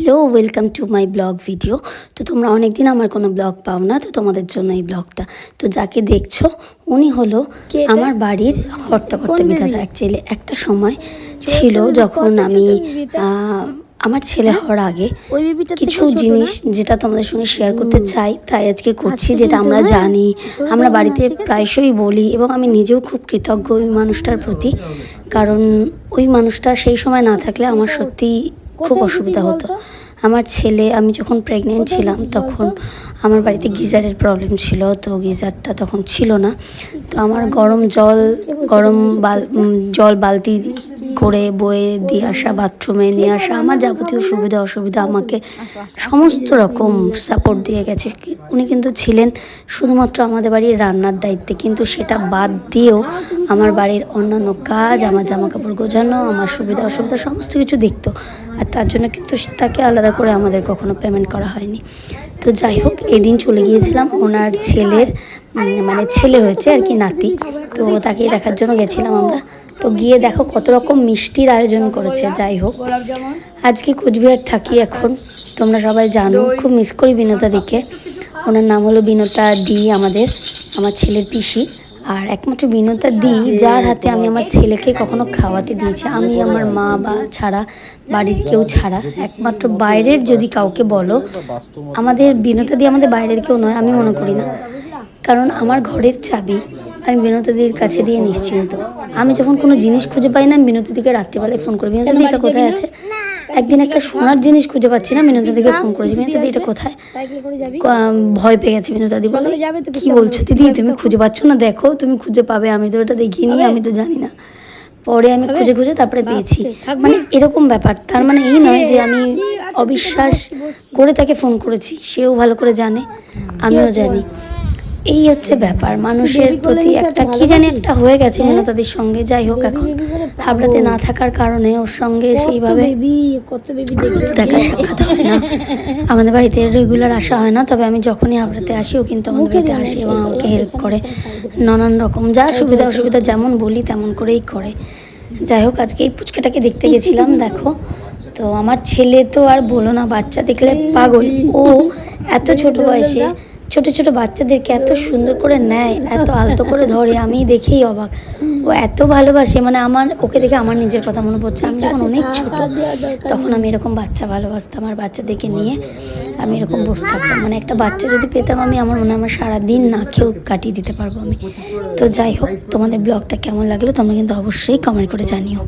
Hello welcome to my vlog video তো তোমরা অনেক দিন আমার কোনো ব্লগ পাও না তো তোমাদের জন্য এই ব্লগটা তো যাকে দেখছ উনি হলো আমার বাড়ির হর্তা করতে কোন বিধাতা। অ্যাকচুয়ালি একটা সময় ছিল যখন আমি আমার ছেলে হওয়ার আগে কিছু জিনিস যেটা তোমাদের সঙ্গে শেয়ার করতে চাই তাই আজকে করছি যেটা আমরা হ্যাঁ, জানি। আমরা বাড়িতে প্রায়শই বলি এবং আমি নিজেও খুব কৃতজ্ঞ ওই মানুষটার প্রতি। কারণ ওই মানুষটা সেই সময় না থাকলে আমার সত্যি খুব অসুবিধা হতো। আমার ছেলে আমি যখন প্রেগনেন্ট ছিলাম তখন আমার বাড়িতে গিজারের প্রবলেম ছিল তো গিজারটা তখন ছিল না। তো আমার গরম জল গরম বাল জল বালতি করে বয়ে দিয়ে আসা বাথরুমে নিয়ে আসা, আমার যাবতীয় সুবিধা, অসুবিধা আমাকে সমস্ত রকম সাপোর্ট দিয়ে গেছে। উনি কিন্তু ছিলেন শুধুমাত্র আমাদের বাড়ির রান্নার দায়িত্বে, কিন্তু সেটা বাদ দিয়েও আমার বাড়ির অন্যান্য কাজ, আমার জামা কাপড় গোছানো, আমার সুবিধা, অসুবিধা সমস্ত কিছু দেখতো আর তার জন্য কিন্তু তাকে আলাদা করে আমাদের কখনো পেমেন্ট করা হয়নি। তো যাই হোক, এদিন চলে গিয়েছিলাম। ওনার ছেলের মানে ছেলে হয়েছে আর কি নাতি। তো তাকে দেখার জন্য গেছিলাম আমরা। তো গিয়ে দেখো কত রকম মিষ্টির আয়োজন করেছে, যাই হোক। আজকে কোচবিহার থাকি এখন। তোমরা সবাই জানো, খুব মিস করি বিনোদা দিকে। ওনার নাম হলো বিনোতা দি আমাদের, আমার ছেলের পিসি। আর একমাত্র বিনোতা দি যার হাতে আমি আমার ছেলেকে কখনো খাওয়াতে দিয়েছি। আমি আমার মা বা ছাড়া, বাড়ির কেউ ছাড়া, একমাত্র বাইরের যদি কাউকে বলো, আমাদের বিনোতা দি আমাদের বাইরের কেউ নয়, আমি মনে করি না। কারণ আমার ঘরের চাবি আমি বিনোদির কাছে দিয়ে নিশ্চিন্ত। আমি যখন কোনো জিনিস খুঁজে পাই না বিনোদিকে রাত্রিবেলায় ফোন করি। বিনোদিদি এটা কোথায় আছে? একদিন একটা সোনার জিনিস খুঁজে পাচ্ছি না বিনোদিকে ফোন করেছি। বিনোদিদি এটা কোথায়? ভয় পেয়ে গেছে বিনোদাদি বলে কি বলছো দিদি? তুমি খুঁজে পাচ্ছ না? দেখো তুমি খুঁজে পাবে আমি তো এটা দেখিনি আমি তো জানি না। পরে আমি খুঁজে খুঁজে তারপরে পেয়েছি। মানে এরকম ব্যাপার। তার মানে এই নয় যে আমি অবিশ্বাস করে তাকে ফোন করেছি। সেও ভালো করে জানে আমিও জানি। এই হচ্ছে ব্যাপার। মানুষের প্রতি একটা কি জানি একটা হয়ে গেছে তাদের সঙ্গে। যাই হোক এখন। হাবড়াতে না থাকার কারণে ওর সঙ্গে সেইভাবে দেখা সাক্ষাৎ হয় না। আমাদের বাড়িতে রেগুলার আসা হয় না তবে আমি যখনই হাবড়াতে আসি ও কিন্তু আমাদের বাড়িতে আসে এবং আমাকে হেল্প করে। নানান রকম যা সুবিধা অসুবিধা যেমন বলি তেমন করেই করে। যাই হোক আজকে এই পুচকাটাকে দেখতে গেছিলাম দেখো। তো আমার ছেলে তো আর বলো না বাচ্চা দেখলে পাগল। ও এত ছোট বয়সে ছোট ছোট বাচ্চাদেরকে এত সুন্দর করে নেয় এত আলতো করে ধরে আমি দেখেই অবাক। ও এত ভালোবাসে মানে আমার ওকে দেখে আমার নিজের কথা মনে পড়ছে। আমি যখন অনেক ছোট তখন আমি এরকম বাচ্চা ভালোবাসতাম আর বাচ্চাদেরকে নিয়ে আমি এরকম বসে থাকতাম মানে একটা বাচ্চা যদি পেতাম আমি আমার মনে হয় আমার সারাদিন না খেয়েও কাটিয়ে দিতে পারব আমি। তো যাই হোক তোমাদের ব্লগটা কেমন লাগল তোমরা কিন্তু অবশ্যই কমেন্ট করে জানিও।